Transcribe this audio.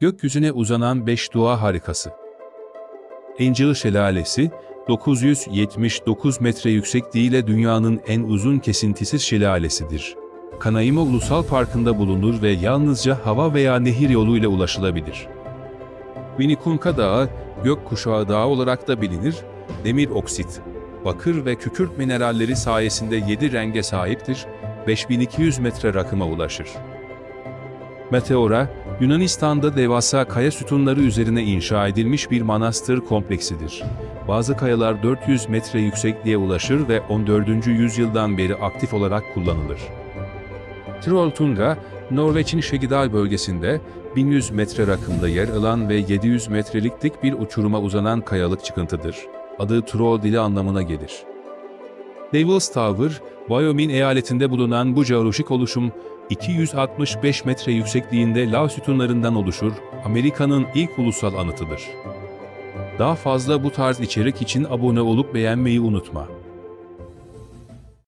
Gökyüzüne uzanan beş dua harikası. Angel Şelalesi, 979 metre yüksekliğiyle dünyanın en uzun kesintisiz şelalesidir. Kanaima Ulusal Parkı'nda bulunur ve yalnızca hava veya nehir yoluyla ulaşılabilir. Vinikunka Dağı, gökkuşağı dağı olarak da bilinir, demir oksit, bakır ve kükürt mineralleri sayesinde 7 renge sahiptir, 5200 metre rakıma ulaşır. Meteora, Yunanistan'da devasa kaya sütunları üzerine inşa edilmiş bir manastır kompleksidir. Bazı kayalar 400 metre yüksekliğe ulaşır ve 14. yüzyıldan beri aktif olarak kullanılır. Trolltunga, Norveç'in Şegidal bölgesinde 1100 metre rakımda yer alan ve 700 metrelik dik bir uçuruma uzanan kayalık çıkıntıdır. Adı Troll dili anlamına gelir. Devils Tower, Wyoming eyaletinde bulunan bu jeolojik oluşum, 265 metre yüksekliğinde lav sütunlarından oluşur, Amerika'nın ilk ulusal anıtıdır. Daha fazla bu tarz içerik için abone olup beğenmeyi unutma.